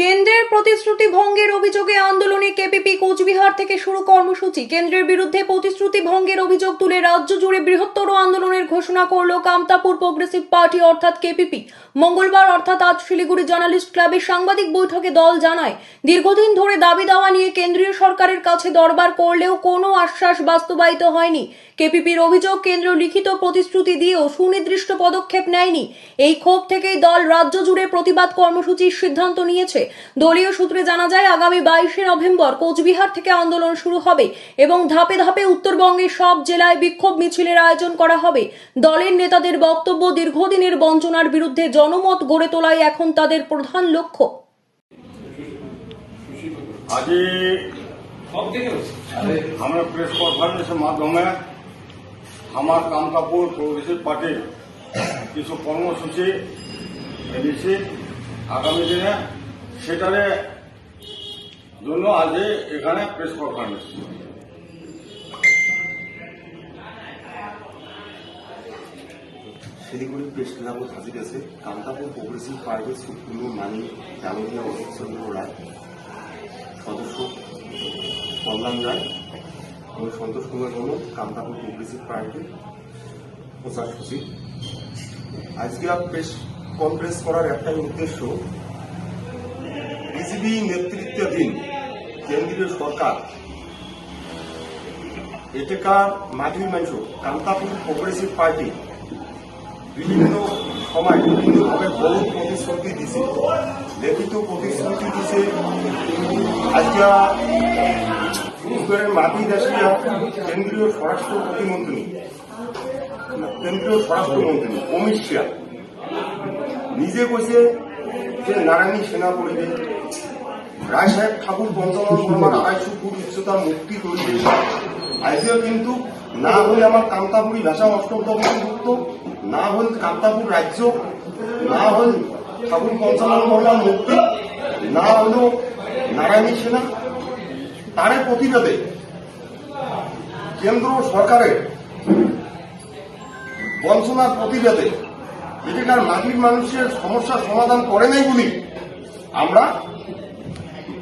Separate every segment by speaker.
Speaker 1: কেন্দ্রের প্রতিশ্রুতি ভঙ্গের অভিযোগে আন্দোলনে কেপিপি কোচবিহার থেকে শুরু কর্মসূচি। কেন্দ্রের বিরুদ্ধে প্রতিশ্রুতি ভঙ্গের অভিযোগ তুলে রাজ্য জুড়ে বৃহত্তর আন্দোলনের ঘোষণা করল কামতাপুর প্রোগ্রেসিভ পার্টি অর্থাৎ কেপিপি। মঙ্গলবার, অর্থাৎ আজ শিলিগুড়ি জার্নালিস্ট ক্লাবের সাংবাদিক বৈঠকে দল জানায়, দীর্ঘদিন ধরে দাবি দাওয়া নিয়ে কেন্দ্রীয় সরকারের কাছে দরবার করলেও কোনো আশ্বাস বাস্তবায়িত হয়নি। কেপিপির অভিযোগ কেন্দ্র লিখিত প্রতিশ্রুতি দিয়েও সুনির্দিষ্ট পদক্ষেপ নেয়নি। এই ক্ষোভ থেকেই দল রাজ্য জুড়ে প্রতিবাদ কর্মসূচির সিদ্ধান্ত নিয়েছে। দলীয় সূত্রে জানা যায়, আগামী বাইশে নভেম্বর কোচবিহার থেকে আন্দোলন শুরু হবে এবং ধাপে ধাপে উত্তরবঙ্গের সব জেলায় বিক্ষোভ মিছিলের আয়োজন করা হবে। দলের নেতাদের বক্তব্য দীর্ঘদিনের বঞ্চনার বিরুদ্ধে জনমত গড়ে তোলাই এখন তাদের প্রধান লক্ষ্য।
Speaker 2: আমরা প্রেস কনফারেন্সের মাধ্যমে আমার কামকাপুর প্রগ্রেসিভ পার্টির কিছু কর্মসূচি দিচ্ছি আগামী দিনে সেটারে জন্য আজ এখানে প্রেস কনফারেন্স
Speaker 3: শিলিগুড়ি প্রেস ক্লাবত হাজির আছে কামতাপুর প্রগ্রেসিভ পার্টির সুপ্রিমো মানি ডালমিয়া অজিত চন্দ্র রায়। সদস্য কল্যাণ রায় এবং সন্তোষ কুমার বর্মন কামতাপুর প্রগ্রেসিভ পার্টির প্রচার সচিব। আজকে প্রেস কনফারেন্স করার একটাই উদ্দেশ্য বিজেপি নেতৃত্বাধীন কেন্দ্রীয় সরকার, এটাকার মাটির মানুষ কামতাপুর প্রগ্রেসিভ পার্টি বিভিন্ন সময় বিভিন্নভাবে বহু প্রতিশ্রুতি দিছে। লিখিত প্রতিশ্রুতি দিছে আজকে উত্তরের মাটি কেন্দ্রীয় স্বরাষ্ট্র প্রতিমন্ত্রী, কেন্দ্রীয় স্বরাষ্ট্রমন্ত্রী অমিত শাহ। নিজে কইছে যে নারায়ণী সেনা করিবে রায় সাহেব ঠাকুর বর্মার আড়াইশো ফুট উচ্চতার মূর্তি তৈরি আজকেও কিন্তু না হলে আমার কামতাপুরি ভাষা অষ্টম তবুক্ত না হল কামতাপুর রাজ্য না হল ঠাকুর পঞ্চমন বর্মার মুক্তি না হলো নারায়ণী সেনা। তারে প্রতিবাদে কেন্দ্র সরকারের বঞ্চনার প্রতিবাদে এটাকার মাটির মানুষের সমস্যার সমাধান করে নাই বলি আমরা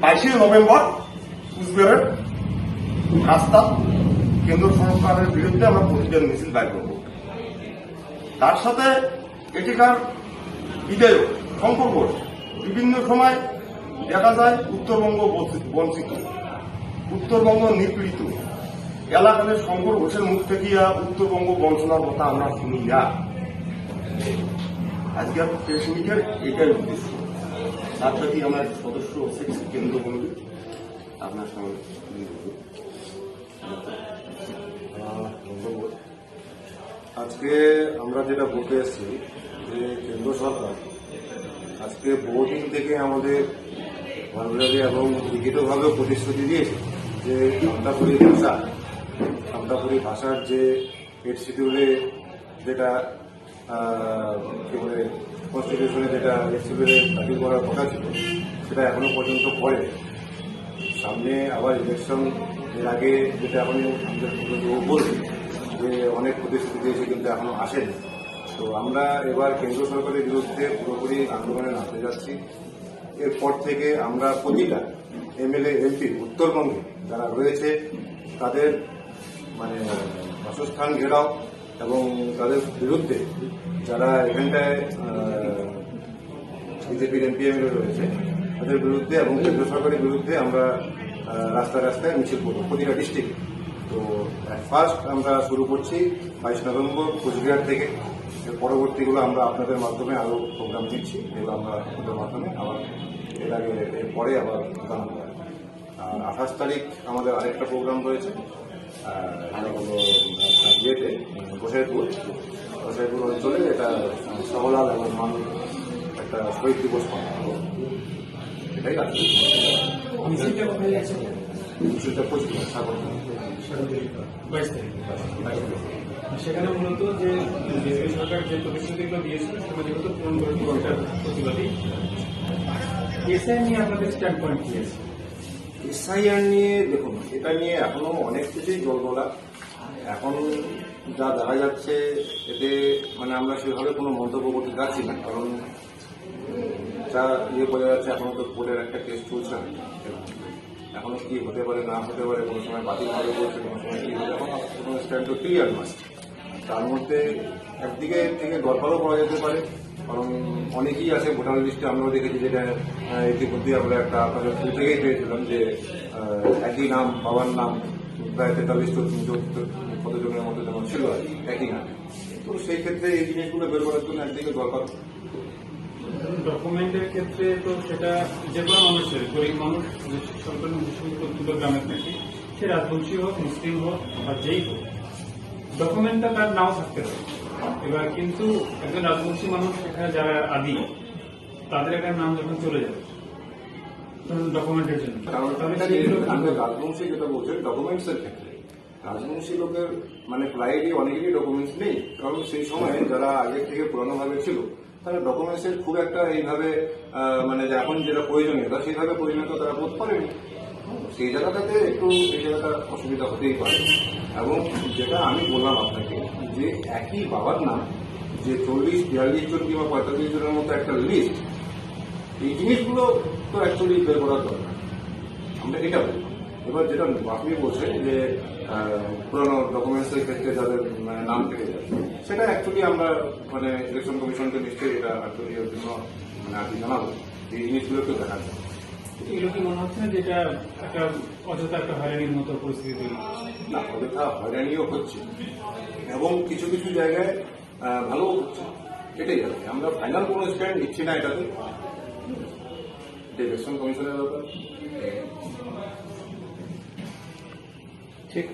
Speaker 3: বাইশে নভেম্বর কুচবিহারের রাস্তা কেন্দ্র সরকারের বিরুদ্ধে আমরা প্রতিবাদ মিছিল বাইর করব। তার সাথে এটিকার বিধায়ক শঙ্কর ঘোষ বিভিন্ন সময় দেখা যায় উত্তরবঙ্গ বঞ্চিত, উত্তরবঙ্গ নিপীড়িত। এলাকার শঙ্কর ঘোষের মুখ থেকে উত্তরবঙ্গ বঞ্চনার কথা আমরা শুনি না। আজকে প্রেস মিটের এটাই উদ্দেশ্য তার প্রতি আমার সদস্য সেক্স কেন্দ্র কমিটি আপনার সঙ্গে।
Speaker 4: আজকে আমরা যেটা বলতে এসেছি, যে কেন্দ্র সরকার আজকে বহুদিন থেকে আমাদের ভারবাদী এবং লিখিতভাবে প্রতিশ্রুতি দিয়েছে যে আমতাপুরি ভাষা আমতাপুরি ভাষার যে হেড শিডিউলে যেটা কি বলে কনস্টিটিউশনে যেটা শিডিউলে দাখিল করার কথা ছিল, সেটা এখনও পর্যন্ত করে সামনে আবার ইলেকশন এর আগে যেটা এখন পূর্বজন্ম যে অনেক প্রতিশ্রুতি দিয়েছে কিন্তু এখনও আসেনি। তো আমরা এবার কেন্দ্র সরকারের বিরুদ্ধে পুরোপুরি আন্দোলনে নামতে যাচ্ছি। এরপর থেকে আমরা প্রতিটা এমএলএ, এমপি, উত্তরবঙ্গে যারা রয়েছে, তাদের মানে বাসস্থান ঘেরাও এবং তাদের বিরুদ্ধে যারা এখানটায় বিজেপির এমপি এমএলএ রয়েছে, তাদের বিরুদ্ধে এবং কেন্দ্র সরকারের বিরুদ্ধে আমরা রাস্তায় রাস্তায় মিছিল করব প্রতিটা ডিস্ট্রিক্টে তো ফার্স্ট আমরা শুরু করছি বাইশ নভেম্বর কোচবিহার থেকে। পরবর্তীগুলো আমরা আপনাদের মাধ্যমে আরও প্রোগ্রাম দিচ্ছি। এগুলো আমরা আপনাদের মাধ্যমে আবার এর আগে পরে আবার আর আঠাশ তারিখ আমাদের আরেকটা প্রোগ্রাম রয়েছে। এটা হলো ইয়েতে গোসাইপুর গোসাইপুর অঞ্চলে এটা সহলাল এবং মানুষ একটা শহীদ দিবস পালন হবে এটাই
Speaker 5: বাইশ তারিখ সেখানে মূলত যে বিজেপি সরকার যে প্রতিশ্রুতিগুলো দিয়েছিল সেগুলো যেহেতু পূরণ করে প্রতিবাদী এসআই নিয়ে আপনাদের স্ট্যান্ড পয়েন্ট কি
Speaker 4: এসআইআর নিয়ে দেখুন, এটা নিয়ে এখনও অনেক কিছুই জলগোলা এখন যা দেখা যাচ্ছে, এতে মানে আমরা সেভাবে কোনো মন্তব্য করতে যাচ্ছি না, কারণ যেটা ইয়ে বোঝা যাচ্ছে, এখনও তো কোর্টের একটা কেস চলছে না। এখনও কি হতে পারে, না হতে পারে, কোনো সময় বাতিল হবে বলছে কোনো সময় কি হবে, এখন কোনো স্ট্যান্ড তো ক্লিয়ার নয়। তার মধ্যে একদিকে থেকে দরকারও করা যেতে পারে কারণ অনেকেই আছে, ভোটার লিস্টে আমরাও দেখেছি যেটা ইতিমধ্যে আমরা একটা আপনাদের শুরু থেকেই পেয়েছিলাম যে একই নাম, বাবার নাম, প্রায় তেতাল্লিশ কতজনের মতো যেমন ছিল, একই নাম। তো সেই ক্ষেত্রে এই জিনিসগুলো বের করার জন্য একদিকে দরকার।
Speaker 5: ডকুমেন্টের ক্ষেত্রে তো সেটা যে কোনো মানুষের, গরিব মানুষ সরকার দুটো গ্রামের নাকি সে রাজবংশী হোক, মুসলিম হোক, বা যেই হোক, ডকুমেন্টটা তার নাও থাকতে পারে এবার কিন্তু একজন রাজবংশী মানুষ এখানে যারা আদি তাদের একটা নাম যখন চলে যাবে ডকুমেন্টের জন্য।
Speaker 4: রাজবংশী যেটা বলছেন ডকুমেন্টস এর ক্ষেত্রে। রাজবংশী লোকের মানে প্রায়ই অনেকেরই ডকুমেন্টস নেই। কারণ সেই সময় যারা আগের থেকে পুরানো ভাবে ছিল তারা ডকুমেন্টসের খুব একটা এইভাবে মানে যে এখন যেটা প্রয়োজনীয়তা সেইভাবে প্রয়োজনীয়তা তারা বোধ করেনি। সেই জায়গাটাতে একটু এই জায়গাটা অসুবিধা হতেই পারে। এবং যেটা আমি বললাম আপনাকে যে একই বাবার নাম যে চল্লিশ বিয়াল্লিশ জন কিংবা পঁয়তাল্লিশ জনের মতো একটা লিস্ট এই জিনিসগুলো তো অ্যাকচুয়ালি বের করার দরকার। আমরা এটা বলি এবার যেটা আপনি বলছেন যে পুরোনো ডকুমেন্টস এর ক্ষেত্রে যাদের মানে, নাম থেকে যায় সেটা অ্যাকচুয়ালি আমরা মানে ইলেকশন কমিশনকে নিশ্চয়ই এটা অ্যাকচুয়ালি জন্য মানে আর জানাব। এই জিনিসগুলোকে দেখা যায়
Speaker 5: এগুলো কি মনে হচ্ছে না যে এটা একটা অযথা একটা হয়রানির মতো পরিস্থিতি তৈরি
Speaker 4: না অযথা হয়রানিও হচ্ছে এবং কিছু কিছু জায়গায় ভালোও হচ্ছে। এটাই আর আমরা ফাইনাল কোনো স্ট্যান্ড নিচ্ছি না এটাতে। ইলেকশন কমিশনের ব্যাপার।
Speaker 5: ঠিক।